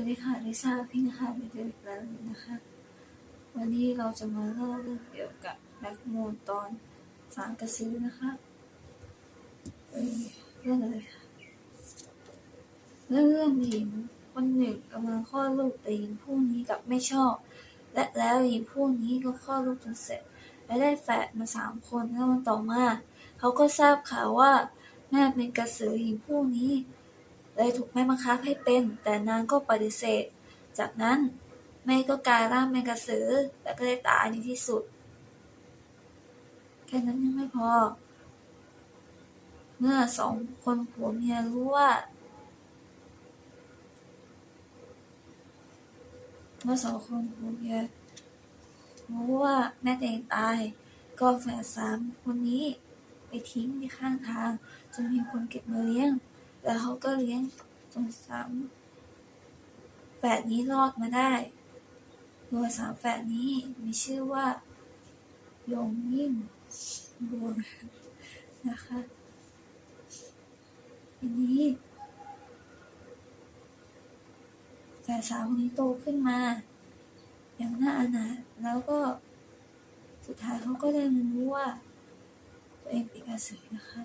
วัสดีค่ะลิซ่าพี่นะคะในเดือนแล้วนะคะ วันนี้เราจะมาเล่าเรื่องเกี่ยวกับแบ็กมูนตอนสารกระซื้อนะคะเรื่องอะไรคะเรื่องเรื่องหญิงคนหนึ่งกำลังคลอดลูกแต่หญิงผู้นี้กับไม่ชอบ และแล้วหญิงผู้นี้ก็คลอดลูกจนเสร็จ และได้แฝดมาสามคนแล้ววันต่อมา เขาก็ทราบข่าวว่าแม่เป็นกระสือหญิงผู้นี้ เลยถูกแม่บังคับให้เป็น แต่นางก็ปฏิเสธ จากนั้นแม่ก็กลายร่างเป็นกระสือ และก็ได้ตายในที่สุด แค่นั้นยังไม่พอ เมื่อสองคนผัวเมียรู้ว่าเมื่อสองคนผัวเมียรู้ว่าแม่ตัวเองตาย ก็แฝดสามคนนี้ไปทิ้งที่ข้างทางจนมีคนเก็บมาเลี้ยง แล้วเขาก็เลี้ยงจนสามแฝดนี้รอดมาได้โดยสามแฝดนี้มีชื่อว่ายงยิ่งบัวนะคะทีนี้แฝดสาวคนนี้โตขึ้นมา อย่างน่าอนาถแล้วก็สุดท้ายเขาก็ได้มารู้ว่าตัวเองเป็นกระสือนะคะ